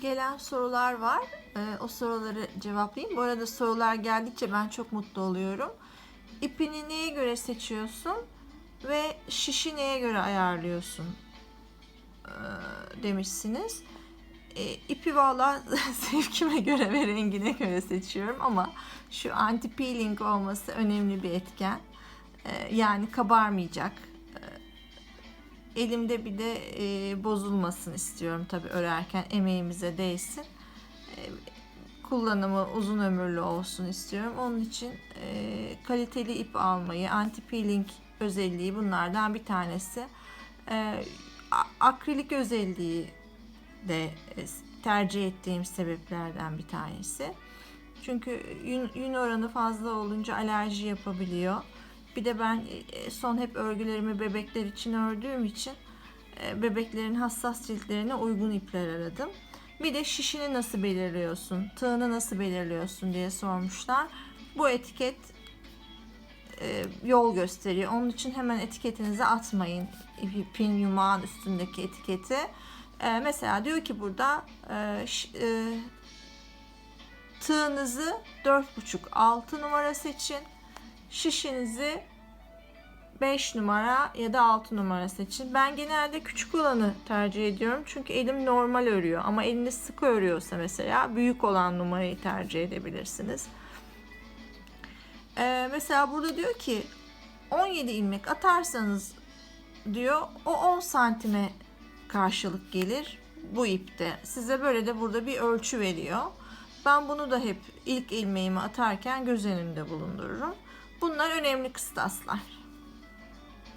gelen sorular var. Ee, o soruları cevaplayayım. Bu arada sorular geldikçe ben çok mutlu oluyorum. İpini neye göre seçiyorsun ve şişi neye göre ayarlıyorsun ee, demişsiniz. E, ipi valla zevkime göre ve rengine göre seçiyorum ama şu anti peeling olması önemli bir etken. E, yani kabarmayacak. Elimde bir de e, bozulmasın istiyorum tabii örerken emeğimize değsin. E, kullanımı uzun ömürlü olsun istiyorum. Onun için e, kaliteli ip almayı, anti peeling özelliği bunlardan bir tanesi. E, akrilik özelliği de e, tercih ettiğim sebeplerden bir tanesi. Çünkü yün, yün oranı fazla olunca alerji yapabiliyor. Bir de ben e, son hep örgülerimi bebekler için ördüğüm için e, bebeklerin hassas ciltlerine uygun ipler aradım. Bir de şişini nasıl belirliyorsun, tığını nasıl belirliyorsun diye sormuşlar. Bu etiket e, yol gösteriyor. Onun için hemen etiketinize atmayın. İpin yumağın üstündeki etiketi. E, mesela diyor ki burada e, e, tığınızı 4,5-6 numara seçin. Şişinizi 5 numara ya da 6 numara seçin. Ben genelde küçük olanı tercih ediyorum. Çünkü elim normal örüyor. Ama eliniz sıkı örüyorsa mesela büyük olan numarayı tercih edebilirsiniz. Ee, mesela burada diyor ki 17 ilmek atarsanız diyor o 10 santime karşılık gelir bu ipte. Size böyle de burada bir ölçü veriyor. Ben bunu da hep ilk ilmeğimi atarken göz önünde bulundururum. Bunlar önemli kıstaslar.